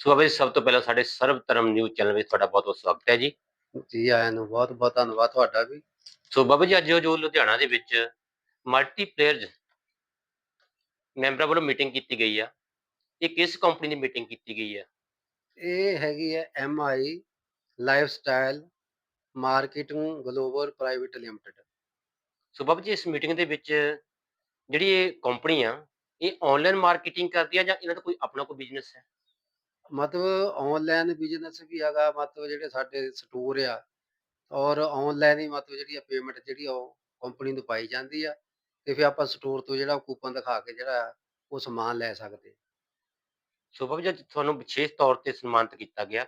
ਸੋ ਬਾਬਾ ਜੀ ਸਭ ਤੋਂ ਪਹਿਲਾਂ ਸਾਡੇ ਸਰਵ ਧਰਮ ਨਿਊਜ਼ ਚੈਨਲ ਵਿੱਚ ਤੁਹਾਡਾ ਬਹੁਤ ਬਹੁਤ ਸਵਾਗਤ ਹੈ ਜੀ। ਜੀ ਆਇਆਂ ਨੂੰ ਬਹੁਤ ਬਹੁਤ ਧੰਨਵਾਦ ਤੁਹਾਡਾ ਵੀ। ਸੋ ਬਾਬਾ ਜੀ ਅੱਜ ਜੋ ਲੁਧਿਆਣਾ ਦੇ ਵਿੱਚ ਮਲਟੀਪਲੇਅਰਜ਼ ਮੈਂਬਰਾਂ ਵੱਲੋਂ ਮੀਟਿੰਗ ਕੀਤੀ ਗਈ ਆ ਇਹ ਕਿਸ ਕੰਪਨੀ ਦੀ ਮੀਟਿੰਗ ਕੀਤੀ ਗਈ ਆ? ਇਹ ਹੈਗੀ ਹੈ M I life style marketing global private limited so Baba ji ਇਸ ਮੀਟਿੰਗ ਦੇ ਵਿੱਚ ਜਿਹੜੀ ਇਹ ਕੰਪਨੀ ਆ ਇਹ ਆਨਲਾਈਨ ਮਾਰਕੀਟਿੰਗ ਕਰਦੀ ਆ ਜਾਂ ਇਹਨਾਂ ਦਾ ਕੋਈ ਆਪਣਾ ਕੋਈ ਬਿਜ਼ਨਸ ਹੈ? ਮਤਲਬ ਆਨਲਾਈਨ ਬਿਜ਼ਨਸ ਵੀ ਹੈਗਾ ਮਤਲਬ ਜਿਹੜੇ ਸਾਡੇ ਸਟੋਰ ਆ ਔਰ ਆਨਲਾਈਨ ਹੀ ਮਤਲਬ ਜਿਹੜੀ ਆ ਪੇਮੈਂਟ ਜਿਹੜੀ ਆ ਉਹ ਕੰਪਨੀ ਨੂੰ ਪਾਈ ਜਾਂਦੀ ਆ ਤੇ ਫਿਰ ਆਪਾਂ ਸਟੋਰ ਤੋਂ ਜਿਹੜਾ ਕੂਪਨ ਦਿਖਾ ਕੇ ਜਿਹੜਾ ਉਹ ਸਮਾਨ ਲੈ ਸਕਦੇ ਸੋ ਬਾਬਾ ਜੀ ਤੁਹਾਨੂੰ ਵਿਸ਼ੇਸ਼ ਤੌਰ ਤੇ ਸਨਮਾਨਿਤ ਕੀਤਾ ਗਿਆ।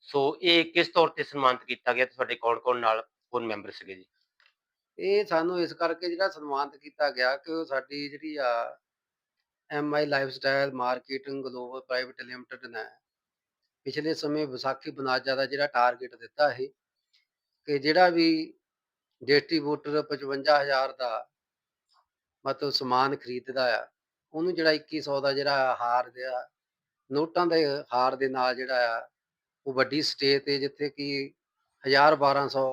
ਸੋ ਇਹ ਕਿਸ ਤੌਰ ਤੇ ਸਨਮਾਨਿਤ ਕੀਤਾ ਗਿਆ ਤੇ ਤੁਹਾਡੇ ਕੌਣ-ਕੌਣ ਨਾਲ ਕੌਣ ਮੈਂਬਰ ਸੀਗੇ ਜੀ? ਇਹ ਸਾਨੂੰ ਇਸ ਕਰਕੇ ਜਿਹੜਾ ਸਨਮਾਨਿਤ ਕੀਤਾ ਗਿਆ ਕਿ ਉਹ ਸਾਡੀ ਜਿਹੜੀ ਆ M I lifestyle marketing global private limited ਨੇ ਪਿਛਲੇ ਸਮੇਂ ਵਿਸਾਖੀ ਬਨਾਜਾ ਦਾ ਜਿਹੜਾ ਟਾਰਗੇਟ ਦਿੱਤਾ ਸੀ ਕਿ ਜਿਹੜਾ ਵੀ ਡਿਸਟ੍ਰੀਬਿਊਟਰ 55000 ਦਾ ਮਤਲਬ ਸਮਾਨ ਖਰੀਦਦਾ ਆ, ਉਹਨੂੰ ਜਿਹੜਾ 2100 ਦਾ ਜਿਹੜਾ ਹਾਰ ਦਾ ਨੋਟਾਂ ਦੇ ਹਾਰ ਦੇ ਨਾਲ ਜਿਹੜਾ ਆ, ਉਹ ਵੱਡੀ ਸਟੇਜ ਤੇ ਜਿੱਥੇ ਕਿ 1000 1200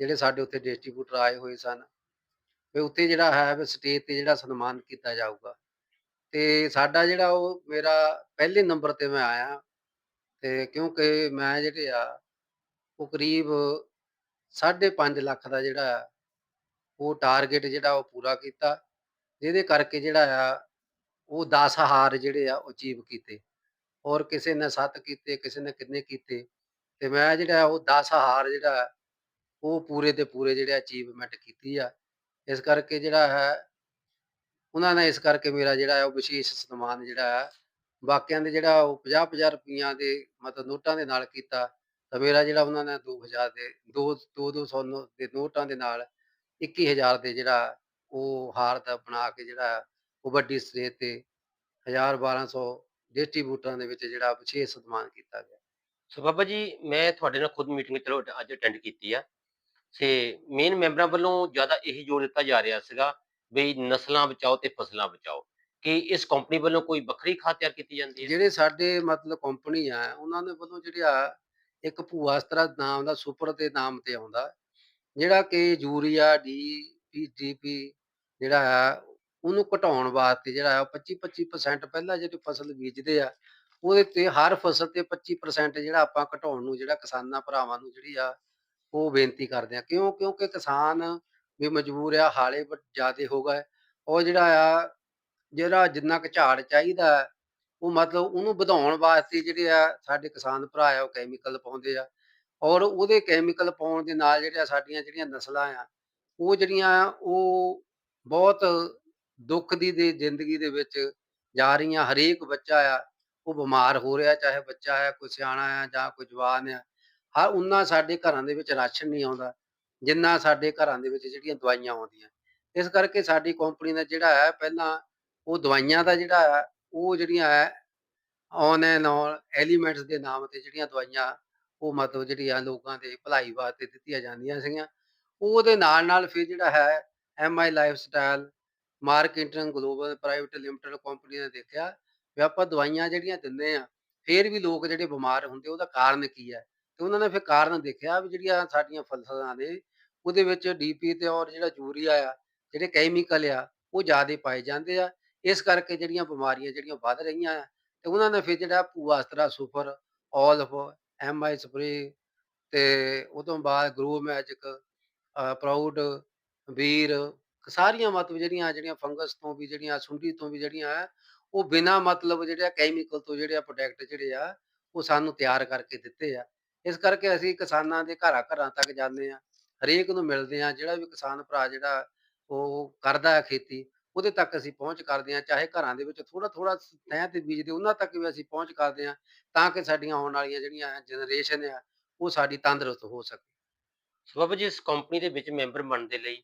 ਜਿਹੜੇ ਸਾਡੇ ਉੱਥੇ ਡਿਸਟ੍ਰੀਬਿਊਟਰ ਆਏ ਹੋਏ ਸਨ ਤੇ ਉੱਤੇ ਜਿਹੜਾ ਹੈ ਵੀ ਸਟੇਜ ਤੇ ਜਿਹੜਾ ਸਨਮਾਨ ਕੀਤਾ ਜਾਊਗਾ। ਤੇ ਸਾਡਾ ਜਿਹੜਾ ਉਹ ਮੇਰਾ ਪਹਿਲੇ ਨੰਬਰ ਤੇ ਮੈਂ ਆਇਆ ਤੇ ਕਿਉਂਕਿ ਮੈਂ ਜਿਹੜੇ ਆ ਉਹ ਕਰੀਬ 5.5 ਲੱਖ ਦਾ ਜਿਹੜਾ ਆ, ਉਹ ਟਾਰਗੇਟ ਜਿਹੜਾ ਉਹ ਪੂਰਾ ਕੀਤਾ ਜਿਹਦੇ ਕਰਕੇ ਜਿਹੜਾ ਆ ਉਹ 10 ਹਾਰ ਜਿਹੜੇ ਆ ਉਹ ਅਚੀਵ ਕੀਤੇ। ਔਰ ਕਿਸੇ ਨੇ 7 ਕੀਤੇ ਕਿਸੇ ਨੇ ਕਿੰਨੇ ਕੀਤੇ ਤੇ ਮੈਂ ਜਿਹੜਾ ਉਹ 10 ਹਾਰ ਜਿਹੜਾ ਉਹ ਪੂਰੇ ਦੇ ਪੂਰੇ ਜਿਹੜੇ ਅਚੀਵਮੈਂਟ ਕੀਤੀ ਆ। ਇਸ ਕਰਕੇ ਜਿਹੜਾ ਹੈ ਉਹਨਾਂ ਨੇ ਇਸ ਕਰਕੇ ਮੇਰਾ ਜਿਹੜਾ ਹੈ ਉਹ ਵਿਸ਼ੇਸ਼ ਸਨਮਾਨ ਜਿਹੜਾ ਹੈ, ਬਾਕੀਆਂ ਦੇ ਜਿਹੜਾ ਉਹ 50-50 ਰੁਪਈਆ ਦੇ ਮਤਲਬ ਨੋਟਾਂ ਦੇ ਨਾਲ ਕੀਤਾ, ਤਾਂ ਮੇਰਾ ਜਿਹੜਾ ਉਹਨਾਂ ਨੇ 2000 ਦੇ 2 200 ਦੇ ਨੋਟਾਂ ਦੇ ਨਾਲ 21000 ਦੇ ਜਿਹੜਾ ਉਹ ਹਾਰ ਦਾ ਬਣਾ ਕੇ ਜਿਹੜਾ ਉਹ ਵੱਡੀ ਸਟੇਜ ਤੇ 1000 1200 ਡਿਸਟ੍ਰੀਬਿਊਟਰਾਂ ਦੇ ਵਿੱਚ ਜਿਹੜਾ ਵਿਸ਼ੇਸ਼ ਸਨਮਾਨ ਕੀਤਾ ਗਿਆ। ਸੋ ਬਾਬਾ ਜੀ, ਮੈਂ ਤੁਹਾਡੇ ਨਾਲ ਖੁਦ ਮੀਟਿੰਗ ਚਲੋ, ਅੱਜ ਅਟੈਂਡ ਕੀਤੀ ਆ। ਤੇ ਮੇਨ ਮੈਂਬਰਾਂ ਵੱਲੋਂ ਜ਼ਿਆਦਾ ਇਹੀ ਜ਼ੋਰ ਦਿੱਤਾ ਜਾ ਰਿਹਾ ਸੀਗਾ ਵੀ ਨਸਲਾਂ ਬਚਾਓ ਤੇ ਫਸਲਾਂ ਬਚਾਓ, ਕਿ ਇਸ ਕੰਪਨੀ ਵੱਲੋਂ ਕੋਈ ਵੱਖਰੀ ਖਾਦ ਤਿਆਰ ਕੀਤੀ ਜਾਂਦੀ ਹੈ? ਜਿਹੜੇ ਸਾਡੇ ਮਤਲਬ ਕੰਪਨੀ ਆ, ਉਹਨਾਂ ਦੇ ਵੱਲੋਂ ਜਿਹੜਾ ਇੱਕ ਭੂਆਸਤਰਾ ਨਾਮ ਦਾ ਸੁਪਰ ਦੇ ਨਾਮ ਤੇ ਆਉਂਦਾ। ਜਿਹੜਾ ਕਿ ਯੂਰੀਆ ਡੀ ਡੀਪੀ ਜਿਹੜਾ ਆ, ਉਹਨੂੰ ਘਟਾਉਣ ਵਾਸਤੇ ਜਿਹੜਾ ਆ 25 25% ਪਹਿਲਾਂ ਜਿਹੜੀ ਫਸਲ ਬੀਜਦੇ ਆ, ਉਹਦੇ ਤੇ ਹਰ ਫਸਲ ਤੇ 25% ਜਿਹੜਾ ਆਪਾਂ ਘਟਾਉਣ ਨੂੰ, ਜਿਹੜਾ ਕਿਸਾਨਾਂ ਭਰਾਵਾਂ ਨੂੰ ਜਿਹੜੀ ਆ, ਉਹ ਬੇਨਤੀ ਕਰਦੇ ਆ। ਕਿਉਂ? ਕਿਉਂਕਿ ਕਿਸਾਨ ਵੀ ਮਜਬੂਰ ਆ ਹਾਲੇ ਜ਼ਿਆਦੇ ਹੋ ਗਏ। ਉਹ ਜਿਹੜਾ ਆ ਜਿਹੜਾ ਜਿੰਨਾ ਕੁ ਝਾੜ ਚਾਹੀਦਾ ਹੈ, ਉਹ ਮਤਲਬ ਉਹਨੂੰ ਵਧਾਉਣ ਵਾਸਤੇ ਜਿਹੜੇ ਆ ਸਾਡੇ ਕਿਸਾਨ ਭਰਾ ਆ ਉਹ ਕੈਮੀਕਲ ਪਾਉਂਦੇ ਆ। ਔਰ ਉਹਦੇ ਕੈਮੀਕਲ ਪਾਉਣ ਦੇ ਨਾਲ ਜਿਹੜੀਆਂ ਸਾਡੀਆਂ ਜਿਹੜੀਆਂ ਨਸਲਾਂ ਆ ਉਹ ਜਿਹੜੀਆਂ ਆ ਉਹ ਬਹੁਤ ਦੁੱਖ ਦੀ ਦੇ ਜ਼ਿੰਦਗੀ ਦੇ ਵਿੱਚ ਜਾ ਰਹੀਆਂ। ਹਰੇਕ ਬੱਚਾ ਆ ਉਹ ਬਿਮਾਰ ਹੋ ਰਿਹਾ ਚਾਹੇ ਬੱਚਾ ਆ ਕੋਈ ਸਿਆਣਾ ਆ ਜਾਂ ਕੋਈ ਜਵਾਨ ਆ। ਹਰ ਉਹਨਾਂ ਸਾਡੇ ਘਰਾਂ ਦੇ ਵਿੱਚ ਰਾਸ਼ਨ ਨਹੀਂ ਆਉਂਦਾ। ਜਿੰਨਾ ਸਾਡੇ ਘਰਾਂ ਦੇ ਵਿੱਚ ਜਿਹੜੀਆਂ ਦਵਾਈਆਂ ਆਉਂਦੀਆਂ। ਇਸ ਕਰਕੇ ਸਾਡੀ ਕੰਪਨੀ ਦਾ ਜਿਹੜਾ ਹੈ, ਪਹਿਲਾਂ ਉਹ ਦਵਾਈਆਂ ਦਾ ਜਿਹੜਾ ਹੈ, ਉਹ ਜਿਹੜੀਆਂ ਹੈ ਔਨ ਐਂਡ ਔਨ ਐਲੀਮੈਂਟਸ ਦੇ ਨਾਮ ਤੇ ਜਿਹੜੀਆਂ ਦਵਾਈਆਂ, ਉਹ ਮਤਲਬ ਜਿਹੜੀਆਂ ਲੋਕਾਂ ਦੇ ਭਲਾਈ ਵਾਸਤੇ ਦਿੱਤੀਆਂ ਜਾਂਦੀਆਂ ਸੀਗੀਆਂ। ਉਹਦੇ ਨਾਲ ਨਾਲ ਫਿਰ ਜਿਹੜਾ ਹੈ M I lifestyle marketing global private limited company ਨੇ ਦੇਖਿਆ ਵੀ ਆਪਾਂ ਦਵਾਈਆਂ ਜਿਹੜੀਆਂ ਦਿੰਦੇ ਆ ਫਿਰ ਵੀ ਲੋਕ ਜਿਹੜੇ ਬਿਮਾਰ ਹੁੰਦੇ, ਉਹਦਾ ਕਾਰਨ ਕੀ ਹੈ? ਤੇ ਉਹਨਾਂ ਨੇ ਫਿਰ ਕਾਰਨ ਦੇਖਿਆ ਵੀ ਜਿਹੜੀਆਂ ਸਾਡੀਆਂ ਫਸਲਾਂ ਨੇ ਉਹਦੇ ਵਿੱਚ ਡੀਪੀ ਤੇ ਔਰ ਜਿਹੜਾ ਯੂਰੀਆ ਆ, ਜਿਹੜੇ ਕੈਮੀਕਲ ਆ, ਉਹ ਜ਼ਿਆਦਾ ਪਾਏ ਜਾਂਦੇ ਆ। ਇਸ ਕਰਕੇ ਜਿਹੜੀਆਂ ਬਿਮਾਰੀਆਂ ਜਿਹੜੀਆਂ ਵੱਧ ਰਹੀਆਂ ਆ, ਤੇ ਉਹਨਾਂ ਨੇ ਫਿਰ ਜਿਹੜਾ ਭੂਆਸਤਰਾ ਸੁਪਰ ਆਲਫ ਐਮ ਆਈ ਸਪਰੇ ਤੇ ਉਹ ਤੋਂ ਬਾਅਦ ਗਰੋ ਮੈਜਿਕ ਪ੍ਰਾਊਡ ਵੀਰ ਸਾਰੀਆਂ ਮਤਲਬ ਜਿਹੜੀਆਂ ਜਿਹੜੀਆਂ ਫੰਗਸ ਤੋਂ ਵੀ ਜਿਹੜੀਆਂ, ਸੁੰਡੀ ਤੋਂ ਵੀ ਜਿਹੜੀਆਂ ਆ, ਉਹ ਬਿਨਾ ਮਤਲਬ ਜਿਹੜਾ ਕੈਮੀਕਲ ਤੋਂ ਜਿਹੜੇ ਆ ਪ੍ਰੋਡਕਟ ਜਿਹੜੇ ਆ, ਉਹ ਸਾਨੂੰ ਤਿਆਰ ਕਰਕੇ ਦਿੱਤੇ ਆ। ਇਸ ਕਰਕੇ ਅਸੀਂ ਕਿਸਾਨਾਂ ਦੇ ਘਰਾਂ ਘਰਾਂ ਤੱਕ ਜਾਂਦੇ ਆ। ਹਰੇਕ ਨੂੰ ਮਿਲਦੇ ਆ ਜਿਹੜਾ ਵੀ ਕਿਸਾਨ ਭਰਾ ਜਿਹੜਾ ਉਹ ਕਰਦਾ ਹੈ ਖੇਤੀ ਉਹਦੇ ਤੱਕ ਅਸੀਂ ਪਹੁੰਚ ਕਰਦੇ ਆ ਚਾਹੇ ਘਰਾਂ ਦੇ ਵਿੱਚ ਥੋੜਾ ਥੋੜਾ ਤਹਿ ਤੇ ਬੀਜਦੇ ਉਹਨਾਂ ਤੱਕ ਵੀ ਅਸੀਂ ਪਹੁੰਚ ਕਰਦੇ ਆ ਤਾਂ ਕਿ ਸਾਡੀਆਂ ਆਉਣ ਵਾਲੀਆਂ ਜਿਹੜੀਆਂ ਜਨਰੇਸ਼ਨ ਆ ਉਹ ਸਾਡੀ ਤੰਦਰੁਸਤ ਹੋ ਸਕੇ। ਬਾਬਾ ਜੀ ਇਸ ਕੰਪਨੀ ਦੇ ਵਿੱਚ ਮੈਂਬਰ ਬਣਨ ਦੇ ਲਈ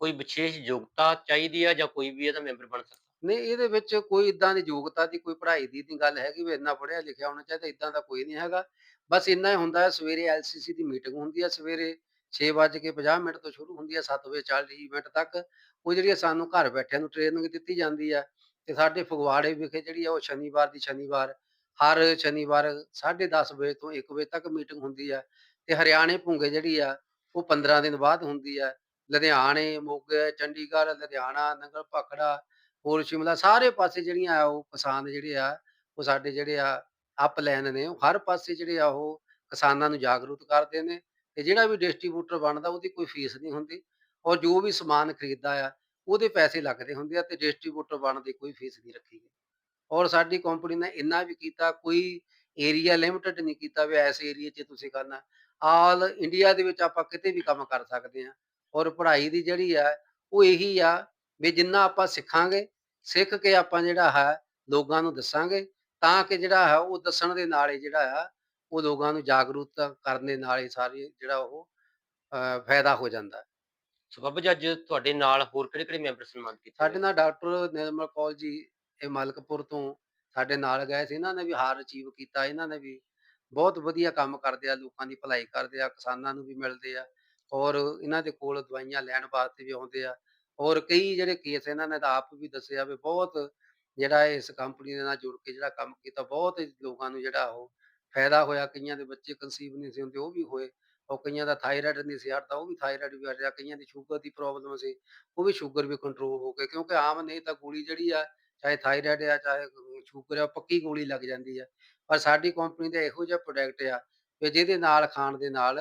ਕੋਈ ਵਿਸ਼ੇਸ਼ ਯੋਗਤਾ ਚਾਹੀਦੀ ਆ ਜਾਂ ਕੋਈ ਵੀ ਇਹਦਾ ਮੈਂਬਰ ਬਣ ਸਕਦਾ? ਨਹੀਂ ਇਹਦੇ ਵਿੱਚ ਕੋਈ ਇਦਾਂ ਦੀ ਯੋਗਤਾ ਦੀ ਕੋਈ ਪੜ੍ਹਾਈ ਦੀ ਨਹੀਂ ਗੱਲ ਹੈਗੀ ਵੀ ਇੰਨਾ ਪੜ੍ਹਿਆ ਲਿਖਿਆ ਹੋਣਾ ਚਾਹੀਦਾ ਇਦਾਂ ਦਾ ਕੋਈ ਨਹੀਂ ਹੈਗਾ। ਬਸ ਇੰਨਾ ਹੀ ਹੁੰਦਾ ਹੈ ਸਵੇਰੇ ਐਲਸੀਸੀ ਦੀ ਮੀਟਿੰਗ ਹੁੰਦੀ ਹੈ ਸਵੇਰੇ 6:50 ਮਿੰਟ ਤੋਂ ਸ਼ੁਰੂ ਹੁੰਦੀ ਹੈ 7:40 ਮਿੰਟ ਤੱਕ। ਉਹ ਜਿਹੜੀ ਸਾਨੂੰ ਘਰ ਬੈਠਿਆਂ ਨੂੰ ਟ੍ਰੇਨਿੰਗ ਦਿੱਤੀ ਜਾਂਦੀ ਹੈ ਤੇ ਸਾਡੇ ਫਗਵਾੜੇ ਵਿਖੇ ਜਿਹੜੀ ਆ ਉਹ ਸ਼ਨੀਵਾਰ ਦੀ ਸ਼ਨੀਵਾਰ ਹਰ ਸ਼ਨੀਵਾਰ 10:30 ਵਜੇ ਤੋਂ 1 ਵਜੇ ਤੱਕ ਮੀਟਿੰਗ ਹੁੰਦੀ ਹੈ ਤੇ ਹਰਿਆਣੇ ਭੁੰਗੇ ਜਿਹੜੀ ਆ ਉਹ 15 ਦਿਨ ਬਾਅਦ ਹੁੰਦੀ ਹੈ ਲੁਧਿਆਣੇ, ਮੋਗੇ, ਚੰਡੀਗੜ੍ਹ, ਲੁਧਿਆਣਾ, ਨੰਗਲ ਭਾਖੜਾ, ਹੋਰ ਸ਼ਿਮਲਾ ਸਾਰੇ ਪਾਸੇ ਜਿਹੜੀਆਂ ਆ ਉਹ ਕਿਸਾਨ ਜਿਹੜੇ ਆ ਉਹ ਸਾਡੇ ਜਿਹੜੇ ਆ ਅਪਲਾਈਨ ਨੇ ਉਹ ਹਰ ਪਾਸੇ ਜਿਹੜੇ ਆ ਉਹ ਕਿਸਾਨਾਂ ਨੂੰ ਜਾਗਰੂਕ ਕਰਦੇ ਨੇ। ਤੇ ਜਿਹੜਾ ਵੀ ਡਿਸਟ੍ਰੀਬਿਊਟਰ ਬਣਦਾ ਉਹਦੀ ਕੋਈ ਫੀਸ ਨਹੀਂ ਹੁੰਦੀ ਔਰ ਜੋ ਵੀ ਸਮਾਨ ਖਰੀਦਦਾ ਆ, ਉਹਦੇ ਪੈਸੇ ਲੱਗਦੇ ਹੁੰਦੇ ਆ ਤੇ ਡਿਸਟ੍ਰੀਬਿਊਟਰ ਬਣਨ ਦੀ ਕੋਈ ਫੀਸ ਨਹੀਂ ਰੱਖੀ ਗਈ। ਔਰ ਸਾਡੀ ਕੰਪਨੀ ਨੇ ਇੰਨਾ ਵੀ ਕੀਤਾ, ਕੋਈ ਏਰੀਆ ਲਿਮਿਟਡ ਨਹੀਂ ਕੀਤਾ ਵੀ ਇਸ ਏਰੀਏ 'ਚ ਤੁਸੀਂ ਕਰਨਾ। ਆਲ ਇੰਡੀਆ ਦੇ ਵਿੱਚ ਆਪਾਂ ਕਿਤੇ ਵੀ ਕੰਮ ਕਰ ਸਕਦੇ ਹਾਂ ਔਰ ਪੜ੍ਹਾਈ ਦੀ ਜਿਹੜੀ ਆ, ਉਹ ਇਹੀ ਆ ਵੀ ਜਿੰਨਾ ਆਪਾਂ ਸਿੱਖਾਂਗੇ, ਸਿੱਖ ਕੇ ਆਪਾਂ ਜਿਹੜਾ ਹੈ, ਲੋਕਾਂ ਨੂੰ ਦੱਸਾਂਗੇ, ਤਾਂ ਕਿ ਜਿਹੜਾ ਹੈ ਉਹ ਦੱਸਣ ਦੇ ਨਾਲ ਹੀ ਜਿਹੜਾ ਆ ਉਹ ਲੋਕਾਂ ਨੂੰ ਜਾਗਰੂਕ ਕਰਨ ਦੇ ਨਾਲ ਹੀ ਸਾਰੀ ਜਿਹੜਾ ਉਹ ਫਾਇਦਾ ਹੋ ਜਾਂਦਾ ਹੈ। ਸੋ ਬਾਬਾ ਜੀ ਅੱਜ ਤੁਹਾਡੇ ਨਾਲ ਹੋਰ ਕਿਹੜੇ-ਕਿਹੜੇ ਮੈਂਬਰ ਸਨਮਾਨਿਤ ਕੀਤੇ ਸਾਡੇ? ਨਾਲ ਡਾਕਟਰ ਨਿਰਮਲ ਕੌਰ ਜੀ ਇਹ ਮਲਕਪੁਰ ਤੋਂ ਸਾਡੇ ਨਾਲ ਗਏ ਸੀ ਇਹਨਾਂ ਨੇ ਵੀ ਹਾਰ ਅਚੀਵ ਕੀਤਾ ਇਹਨਾਂ ਨੇ ਵੀ ਬਹੁਤ ਵਧੀਆ ਕੰਮ ਕਰਦੇ ਆ ਲੋਕਾਂ ਦੀ ਭਲਾਈ ਕਰਦੇ ਆ ਕਿਸਾਨਾਂ ਨੂੰ ਵੀ ਮਿਲਦੇ ਆ ਔਰ ਇਹਨਾਂ ਦੇ ਕੋਲ ਦਵਾਈਆਂ ਲੈਣ ਵਾਸਤੇ ਵੀ ਆਉਂਦੇ ਆ ਔਰ ਕਈ ਜਿਹੜੇ ਕੇਸ ਇਹਨਾਂ ਨੇ ਤਾਂ ਆਪ ਵੀ ਦੱਸਿਆ ਵੀ ਬਹੁਤ ਜਿਹੜਾ ਇਸ ਕੰਪਨੀ ਦੇ ਨਾਲ ਜੁੜ ਕੇ ਜਿਹੜਾ ਕੰਮ ਕੀਤਾ ਬਹੁਤ ਲੋਕਾਂ ਨੂੰ ਜਿਹੜਾ ਉਹ ਫਾਇਦਾ ਹੋਇਆ, ਕਈਆਂ ਦੇ ਬੱਚੇ ਕਨਸੀਵ ਨਹੀਂ ਸੀ ਹੁੰਦੇ, ਉਹ ਵੀ ਹੋਏ। ਔਰ ਕਈਆਂ ਦਾ ਥਾਇਰਾਇਡ ਨਹੀਂ ਸੀ ਹਟਦਾ, ਉਹ ਵੀ ਥਾਇਰਾਇਡ ਵੀ ਹਟ ਗਿਆ, ਕਈਆਂ ਦੀ ਸ਼ੂਗਰ ਦੀ ਪ੍ਰੋਬਲਮ ਸੀ, ਉਹ ਵੀ ਸ਼ੂਗਰ ਵੀ ਕੰਟਰੋਲ ਹੋ ਗਈ ਕਿਉਂਕਿ ਆਮ ਨਹੀਂ ਤਾਂ ਗੋਲੀ ਜਿਹੜੀ ਆ, ਚਾਹੇ ਥਾਇਰਾਇਡ ਆ, ਚਾਹੇ ਸ਼ੂਗਰ ਆ ਪੱਕੀ ਗੋਲੀ ਲੱਗ ਜਾਂਦੀ ਆ। ਪਰ ਸਾਡੀ ਕੰਪਨੀ ਦਾ ਇਹੋ ਜਿਹਾ ਪ੍ਰੋਡਕਟ ਆ ਵੀ ਜਿਹਦੇ ਨਾਲ, ਖਾਣ ਦੇ ਨਾਲ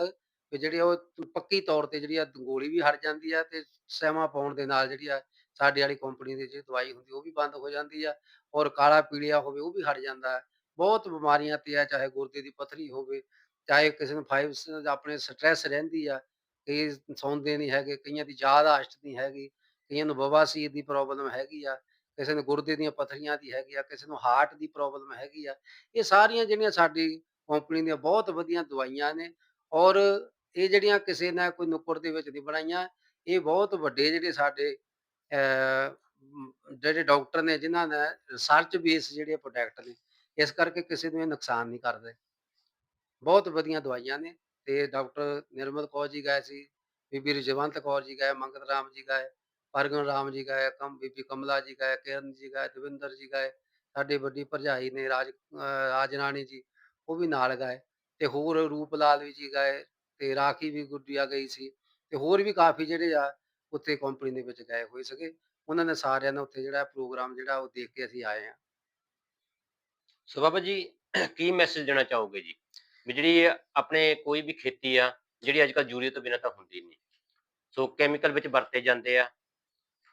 ਵੀ ਜਿਹੜੀ ਉਹ ਪੱਕੀ ਤੌਰ ਤੇ ਜਿਹੜੀ ਆ, ਗੋਲੀ ਵੀ ਹਟ ਜਾਂਦੀ ਆ ਤੇ ਸੈਮਾ ਪਾਉਣ ਦੇ ਨਾਲ ਜਿਹੜੀ ਆ, ਸਾਡੇ ਵਾਲੀ ਕੰਪਨੀ ਦੀ ਜਿਹੜੀ ਦਵਾਈ ਹੁੰਦੀ, ਉਹ ਵੀ ਬੰਦ ਹੋ ਜਾਂਦੀ ਆ ਔਰ ਕਾਲਾ ਪੀਲੀਆ ਹੋਵੇ, ਉਹ ਵੀ ਹਟ ਜਾਂਦਾ। ਬਹੁਤ ਬਿਮਾਰੀਆਂ ਤੇ ਆ, ਚਾਹੇ ਗੁਰਦੇ ਦੀ ਪੱਥਰੀ ਹੋਵੇ, ਚਾਹੇ ਕਿਸੇ ਨੂੰ ਫਾਈਬਸ ਆਪਣੇ ਸਟ੍ਰੈਸ ਰਹਿੰਦੀ ਆ, ਕਈ ਸੌਂਦੇ ਨਹੀਂ ਹੈਗੇ, ਕਈਆਂ ਦੀ ਯਾਦ ਯਾਦਾਸ਼ਤ ਨਹੀਂ ਹੈਗੀ, ਕਈਆਂ ਨੂੰ ਬਵਾਸੀਰ ਦੀ ਪ੍ਰੋਬਲਮ ਹੈਗੀ ਆ, ਕਿਸੇ ਨੂੰ ਗੁਰਦੇ ਦੀਆਂ ਪੱਥਰੀਆਂ ਦੀ ਹੈਗੀ ਆ, ਕਿਸੇ ਨੂੰ ਹਾਰਟ ਦੀ ਪ੍ਰੋਬਲਮ ਹੈਗੀ ਆ, ਇਹ ਸਾਰੀਆਂ ਜਿਹੜੀਆਂ ਸਾਡੀ ਕੰਪਨੀ ਦੀਆਂ ਬਹੁਤ ਵਧੀਆ ਦਵਾਈਆਂ ਨੇ ਔਰ ਇਹ ਜਿਹੜੀਆਂ ਕਿਸੇ ਨੇ ਕੋਈ ਨੁੱਕੜ ਦੇ ਵਿੱਚ ਨਹੀਂ ਬਣਾਈਆਂ, ਇਹ ਬਹੁਤ ਵੱਡੇ ਜਿਹੜੇ ਸਾਡੇ ਜਿਹੜੇ ਡਾਕਟਰ ਨੇ, ਜਿਨ੍ਹਾਂ ਨੇ ਰਿਸਰਚ ਬੇਸ ਜਿਹੜੇ ਪ੍ਰੋਡਕਟ ਨੇ ਇਸ ਕਰਕੇ ਕਿਸੇ ਨੂੰ ਇਹ ਨੁਕਸਾਨ ਨਹੀਂ ਕਰਦੇ। ਬਹੁਤ ਵਧੀਆ ਦਵਾਈਆਂ ਨੇ ਤੇ ਡਾਕਟਰ ਨਿਰਮਲ ਕੌਰ ਜੀ ਗਏ ਸੀ, ਬੀਬੀ ਰਜਵੰਤ ਕੌਰ ਜੀ ਗਏ, ਮੰਗਤ ਰਾਮ ਜੀ ਗਏ ਪਰਗਨ ਰਾਮ ਜੀ ਗਏ, ਕਮ, ਬੀਬੀ ਕਮਲਾ ਜੀ ਗਏ, ਕਿਰਨ ਜੀ ਗਏ, ਦਵਿੰਦਰ ਜੀ ਗਏ, ਸਾਡੀ ਵੱਡੀ ਭਰਜਾਈ ਨੇ ਰਾਜ, ਅਹ ਰਾਜ ਰਾਣੀ ਜੀ, ਉਹ ਵੀ ਨਾਲ ਗਏ ਤੇ ਹੋਰ ਰੂਪ ਲਾਲ ਵੀ ਜੀ ਗਏ ਤੇ ਰਾਖੀ ਵੀ ਗੁੱਡੀਆ ਗਈ ਸੀ ਤੇ ਹੋਰ ਵੀ ਕਾਫੀ ਜਿਹੜੇ ਆ ਉੱਥੇ ਕੰਪਨੀ ਦੇ ਵਿੱਚ ਗਏ ਹੋਏ ਸੀਗੇ। ਉਹਨਾਂ ਨੇ ਸਾਰਿਆਂ ਨੇ ਉੱਥੇ ਜਿਹੜਾ ਪ੍ਰੋਗਰਾਮ ਜਿਹੜਾ ਉਹ ਦੇਖ ਕੇ ਅਸੀਂ ਆਏ ਆ ਸੋ ਬਾਬਾ ਜੀ, ਕੀ ਮੈਸੇਜ ਦੇਣਾ ਚਾਹੋਗੇ ਜੀ? ਵੀ ਜਿਹੜੀ ਆਪਣੇ ਕੋਈ ਵੀ ਖੇਤੀ ਆ, ਜਿਹੜੀ ਅੱਜ ਕੱਲ੍ਹ ਯੂਰੀਆ ਤੋਂ ਬਿਨਾਂ ਤਾਂ ਹੁੰਦੀ ਨਹੀਂ। ਸੋ ਕੈਮੀਕਲ ਵਿੱਚ ਵਰਤੇ ਜਾਂਦੇ ਆ।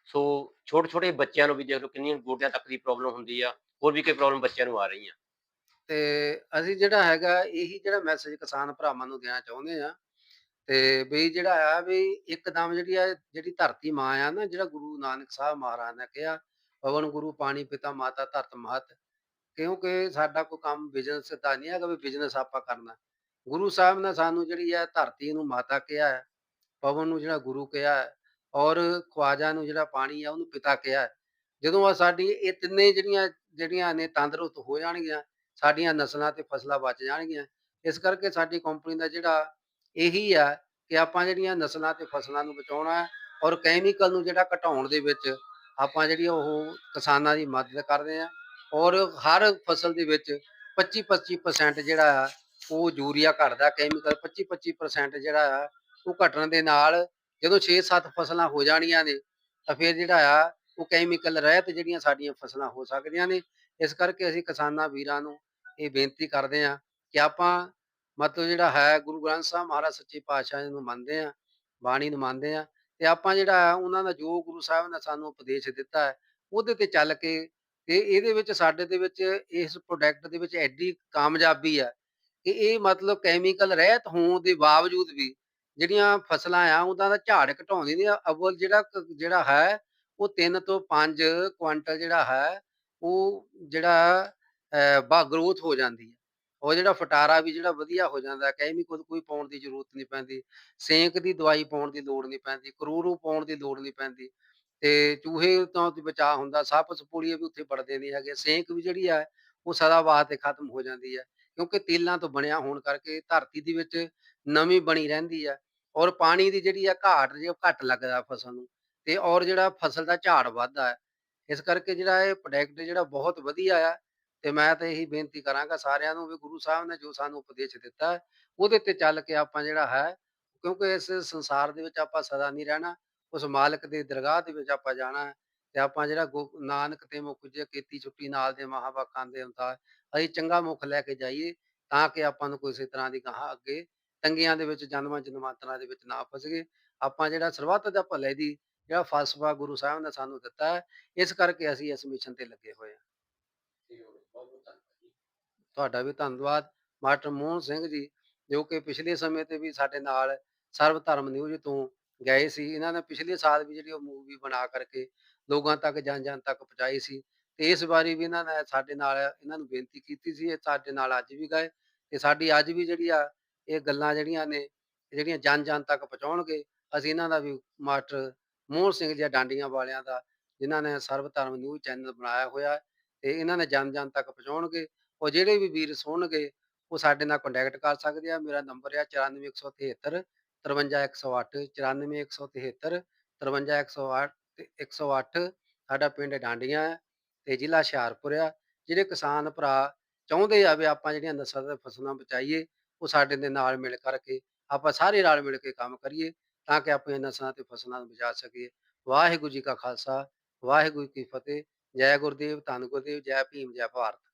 ਸੋ ਛੋਟੇ ਛੋਟੇ ਬੱਚਿਆਂ ਨੂੰ ਵੀ ਦੇਖ ਲਓ, ਕਿੰਨੀਆਂ ਗੋਡਿਆਂ ਤੱਕ ਦੀ ਪ੍ਰੋਬਲਮ ਹੁੰਦੀ ਆ, ਹੋਰ ਵੀ ਕਈ ਪ੍ਰੋਬਲਮ ਬੱਚਿਆਂ ਨੂੰ ਆ ਰਹੀਆਂ। ਤੇ ਅਸੀਂ ਜਿਹੜਾ ਹੈਗਾ, ਇਹੀ ਜਿਹੜਾ ਮੈਸੇਜ ਕਿਸਾਨ ਭਰਾਵਾਂ ਨੂੰ ਦੇਣਾ ਚਾਹੁੰਦੇ ਆ। ਤੇ ਵੀ ਜਿਹੜਾ ਆ ਵੀ ਇੱਕਦਮ ਜਿਹੜੀ ਆ, ਜਿਹੜੀ ਧਰਤੀ ਮਾਂ ਆ ਨਾ, ਜਿਹੜਾ ਗੁਰੂ ਨਾਨਕ ਸਾਹਿਬ ਮਹਾਰਾਜ ਨੇ ਕਿਹਾ ਪਵਨ ਗੁਰੂ, ਪਾਣੀ ਪਿਤਾ, ਮਾਤਾ, ਧਰਤ ਮਹਤ। ਕਿਉਂਕਿ ਸਾਡਾ ਕੋਈ ਕੰਮ ਬਿਜ਼ਨਸ ਦਾ ਨਹੀਂ ਹੈਗਾ ਵੀ ਬਿਜ਼ਨਸ ਆਪਾਂ ਕਰਨਾ। ਗੁਰੂ ਸਾਹਿਬ ਨੇ ਸਾਨੂੰ ਜਿਹੜੀ ਹੈ ਧਰਤੀ ਨੂੰ ਮਾਤਾ ਕਿਹਾ ਹੈ, ਪਵਨ ਨੂੰ ਜਿਹੜਾ ਗੁਰੂ ਕਿਹਾ ਹੈ ਔਰ ਖਵਾਜਾ ਨੂੰ ਜਿਹੜਾ ਪਾਣੀ ਆ ਉਹਨੂੰ ਪਿਤਾ ਕਿਹਾ ਹੈ। ਜਦੋਂ ਆ ਸਾਡੀ ਇਹ ਤਿੰਨੇ ਜਿਹੜੀਆਂ ਜਿਹੜੀਆਂ ਨੇ ਤੰਦਰੁਸਤ ਹੋ ਜਾਣਗੀਆਂ, ਸਾਡੀਆਂ ਨਸਲਾਂ ਤੇ ਫਸਲਾਂ ਬਚ ਜਾਣਗੀਆਂ, ਇਸ ਕਰਕੇ ਸਾਡੀ ਕੰਪਨੀ ਦਾ ਜਿਹੜਾ ਇਹੀ ਆ ਕਿ ਆਪਾਂ ਜਿਹੜੀਆਂ ਨਸਲਾਂ ਤੇ ਫਸਲਾਂ ਨੂੰ ਬਚਾਉਣਾ ਹੈ ਔਰ ਕੈਮੀਕਲ ਨੂੰ ਜਿਹੜਾ ਘਟਾਉਣ ਦੇ ਵਿੱਚ ਆਪਾਂ ਜਿਹੜੀ ਉਹ ਕਿਸਾਨਾਂ ਦੀ ਮਦਦ ਕਰਦੇ ਆ ਔਰ ਹਰ ਫਸਲ ਦੇ ਵਿੱਚ 25-25% ਜਿਹੜਾ ਆ, ਉਹ ਯੂਰੀਆ ਘਟਦਾ ਕੈਮੀਕਲ 25-25% ਜਿਹੜਾ ਆ, ਉਹ ਘਟਣ ਦੇ ਨਾਲ ਜਦੋਂ 6-7 ਫਸਲਾਂ ਹੋ ਜਾਣੀਆਂ ਨੇ, ਤਾਂ ਫਿਰ ਜਿਹੜਾ ਆ, ਉਹ ਕੈਮੀਕਲ ਰਹਿਤ ਜਿਹੜੀਆਂ ਸਾਡੀਆਂ ਫਸਲਾਂ ਹੋ ਸਕਦੀਆਂ ਨੇ। ਇਸ ਕਰਕੇ ਅਸੀਂ ਕਿਸਾਨਾਂ ਵੀਰਾਂ ਨੂੰ ਇਹ ਬੇਨਤੀ ਕਰਦੇ ਆ ਕਿ ਆਪਾਂ ਮਤਲਬ ਜਿਹੜਾ ਹੈ, ਗੁਰੂ ਗ੍ਰੰਥ ਸਾਹਿਬ ਮਹਾਰਾਜ ਸੱਚੇ ਪਾਤਸ਼ਾਹ ਜੀ ਨੂੰ ਮੰਨਦੇ ਆ ਬਾਣੀ ਨੂੰ ਮੰਨਦੇ ਆ ਤੇ ਆਪਾਂ ਜਿਹੜਾ ਹੈ ਉਹਨਾਂ ਦਾ ਜੋ ਗੁਰੂ ਸਾਹਿਬ ਨੇ ਸਾਨੂੰ ਉਪਦੇਸ਼ ਦਿੱਤਾ ਹੈ, ਉਹਦੇ ਤੇ ਚੱਲ ਕੇ ਤੇ ਇਹਦੇ ਵਿੱਚ ਸਾਡੇ ਦੇ ਵਿੱਚ ਇਸ ਪ੍ਰੋਡਕਟ ਦੇ ਵਿੱਚ ਐਡੀ ਕਾਮਯਾਬੀ ਆ ਕਿ ਇਹ ਮਤਲਬ ਕੈਮੀਕਲ ਰਹਿਤ ਹੋਣ ਦੇ ਬਾਵਜੂਦ ਵੀ ਜਿਹੜੀਆਂ ਫਸਲਾਂ ਆ ਉਹਨਾਂ ਦਾ ਝਾੜ ਘਟਾਉਂਦੀ ਨੇ ਅਵਲ ਜਿਹੜਾ ਜਿਹੜਾ ਹੈ ਉਹ 3 ਤੋਂ 5 ਕੁਆਂਟਲ ਜਿਹੜਾ ਹੈ ਉਹ ਜਿਹੜਾ ਬਾ ਗਰੋਥ ਹੋ ਜਾਂਦੀ ਹੈ ਉਹ ਜਿਹੜਾ ਫਟਾਰਾ ਵੀ ਜਿਹੜਾ ਵਧੀਆ ਹੋ ਜਾਂਦਾ ਕੈਮੀਕਲ ਕੋਈ ਪਾਉਣ ਦੀ ਜ਼ਰੂਰਤ ਨਹੀਂ ਪੈਂਦੀ, ਸੇਂਕ ਦੀ ਦਵਾਈ ਪਾਉਣ ਦੀ ਲੋੜ ਨਹੀਂ ਪੈਂਦੀ ਕਰੂਰੂ ਪਾਉਣ ਦੀ ਲੋੜ ਨਹੀਂ ਪੈਂਦੀ। ਤੇ ਚੂਹੇ ਤੋਂ ਤੇ ਬਚਾਅ ਹੁੰਦਾ ਸੱਪ ਸਪੂਲੀਏ ਵੀ ਉੱਥੇ ਵੜਦੇ ਨਹੀਂ ਹੈਗੇ ਸੇਂਕ ਵੀ ਜਿਹੜੀ ਆ ਉਹ ਸਦਾ ਵਾਸਤੇ ਖਤਮ ਹੋ ਜਾਂਦੀ ਹੈ ਕਿਉਂਕਿ ਤੇਲਾਂ ਤੋਂ ਬਣਿਆ ਹੋਣ ਕਰਕੇ ਧਰਤੀ ਦੇ ਵਿੱਚ ਨਮੀ ਬਣੀ ਰਹਿੰਦੀ ਹੈ ਔਰ ਪਾਣੀ ਦੀ ਜਿਹੜੀ ਆ ਘਾਟ ਜੇ ਘੱਟ ਲੱਗਦਾ ਫਸਲ ਨੂੰ ਤੇ ਔਰ ਜਿਹੜਾ ਫਸਲ ਦਾ ਝਾੜ ਵੱਧਦਾ ਹੈ ਇਸ ਕਰਕੇ ਜਿਹੜਾ ਇਹ ਪ੍ਰੋਡਕਟ ਜਿਹੜਾ ਬਹੁਤ ਵਧੀਆ ਆ ਤੇ ਮੈਂ ਤਾਂ ਇਹੀ ਬੇਨਤੀ ਕਰਾਂਗਾ ਸਾਰਿਆਂ ਨੂੰ ਵੀ ਗੁਰੂ ਸਾਹਿਬ ਨੇ ਜੋ ਸਾਨੂੰ ਉਪਦੇਸ਼ ਦਿੱਤਾ ਹੈ, ਉਹਦੇ ਤੇ ਚੱਲ ਕੇ ਆਪਾਂ ਜਿਹੜਾ ਹੈ ਕਿਉਂਕਿ ਇਸ ਸੰਸਾਰ ਦੇ ਵਿੱਚ ਆਪਾਂ ਸਦਾ ਨਹੀਂ ਰਹਿਣਾ, ਉਸ ਮਾਲਕ ਦੀ ਦਰਗਾਹ ਦੇ ਵਿੱਚ ਆਪਾਂ ਜਾਣਾ ਹੈ ਤੇ ਆਪਾਂ ਜਿਹੜਾ ਨਾਨਕ ਤੇ ਮੁਖ ਜੇ ਕੀਤੀ ਛੁੱਟੀ ਨਾਲ ਦੇ ਮਹਾਂਵਾਕਾਂ ਦੇ ਅਨੁਸਾਰ ਅਸੀਂ ਚੰਗਾ ਮੁੱਖ ਲੈ ਕੇ ਜਾਈਏ, ਤਾਂ ਕਿ ਆਪਾਂ ਨੂੰ ਕਿਸੇ ਤਰ੍ਹਾਂ ਦੀ ਗਾਹਾਂ ਅੱਗੇ ਤੰਗੀਆਂ ਦੇ ਵਿੱਚ ਜਨਮਾਂ ਜਨਮਾਂਤਰਾਂ ਦੇ ਵਿੱਚ ਨਾ ਫਸੀਏ। ਆਪਾਂ ਜਿਹੜਾ ਸਰਬੱਤ ਦਾ ਭਲੇ ਦੀ ਜਿਹੜਾ ਫਲਸਫਾ ਗੁਰੂ ਸਾਹਿਬ ਨੇ ਸਾਨੂੰ ਦਿੱਤਾ ਹੈ, ਇਸ ਕਰਕੇ ਅਸੀਂ ਇਸ ਮਿਸ਼ਨ ਤੇ ਲੱਗੇ ਹੋਏ ਹਾਂ। ਤੁਹਾਡਾ ਵੀ ਧੰਨਵਾਦ ਮਾਸਟਰ ਮੋਹਨ ਸਿੰਘ ਜੀ, ਜੋ ਕਿ ਪਿਛਲੇ ਸਮੇਂ ਤੇ ਵੀ ਸਾਡੇ ਨਾਲ ਸਰਵ ਧਰਮ ਨਿਊਜ਼ ਤੋਂ ਗਏ ਸੀ। ਇਹਨਾਂ ਨੇ ਪਿਛਲੇ ਸਾਲ ਵੀ ਜਿਹੜੀ ਉਹ ਮੂਵੀ ਬਣਾ ਕਰਕੇ ਲੋਕਾਂ ਤੱਕ ਜਨ-ਜਨ ਤੱਕ ਪਹੁੰਚਾਈ ਸੀ ਤੇ ਇਸ ਵਾਰੀ ਵੀ ਇਹਨਾਂ ਨੇ ਸਾਡੇ ਨਾਲ ਇਹਨਾਂ ਨੂੰ ਬੇਨਤੀ ਕੀਤੀ ਸੀ, ਇਹ ਸਾਡੇ ਨਾਲ ਅੱਜ ਵੀ ਗਏ ਤੇ ਸਾਡੀ ਅੱਜ ਵੀ ਜਿਹੜੀ ਆ ਇਹ ਗੱਲਾਂ ਜਿਹੜੀਆਂ ਨੇ, ਜਿਹੜੀਆਂ ਜਨ-ਜਨ ਤੱਕ ਪਹੁੰਚਾਉਣਗੇ। ਅਸੀਂ ਇਹਨਾਂ ਦਾ ਵੀ ਮਾਸਟਰ ਮੋਹਨ ਸਿੰਘ ਜੀ ਡਾਂਡੀਆਂ ਵਾਲਿਆਂ ਦਾ, ਜਿਨ੍ਹਾਂ ਨੇ ਸਰਵ ਧਰਮ ਨਿਊਜ਼ ਚੈਨਲ ਬਣਾਇਆ ਹੋਇਆ ਤੇ ਇਹਨਾਂ ਨੇ ਜਨ-ਜਨ ਤੱਕ ਪਹੁੰਚਾਉਣਗੇ। ਉਹ ਜਿਹੜੇ ਵੀ ਵੀਰ ਸੁਣਨਗੇ, ਉਹ ਸਾਡੇ ਨਾਲ ਕੰਟੈਕਟ ਕਰ ਸਕਦੇ ਆ। ਮੇਰਾ ਨੰਬਰ ਆ 94173 53108 94173 53108 ਤੇ 108 ਸਾਡਾ ਪਿੰਡ ਡਾਂਡੀਆਂ ਹੈ ਤੇ ਜ਼ਿਲ੍ਹਾ ਹੁਸ਼ਿਆਰਪੁਰ ਆ। ਜਿਹੜੇ ਕਿਸਾਨ ਭਰਾ ਚਾਹੁੰਦੇ ਆ ਵੀ ਆਪਾਂ ਜਿਹੜੀਆਂ ਨਸਲਾਂ ਤੇ ਫਸਲਾਂ ਬਚਾਈਏ, ਉਹ ਸਾਡੇ ਦੇ ਨਾਲ ਮਿਲ ਕਰਕੇ ਆਪਾਂ ਸਾਰੇ ਰਲ ਮਿਲ ਕੇ ਕੰਮ ਕਰੀਏ, ਤਾਂ ਕਿ ਆਪਣੀਆਂ ਨਸਲਾਂ ਤੇ ਫਸਲਾਂ ਨੂੰ ਬਚਾ ਸਕੀਏ। ਵਾਹਿਗੁਰੂ ਜੀ ਕਾ ਖਾਲਸਾ, ਵਾਹਿਗੁਰੂ ਕੀ ਫਤਿਹ। ਜੈ ਗੁਰਦੇਵ, ਧੰਨ ਗੁਰਦੇਵ, ਜੈ ਭੀਮ, ਜੈ ਭਾਰਤ।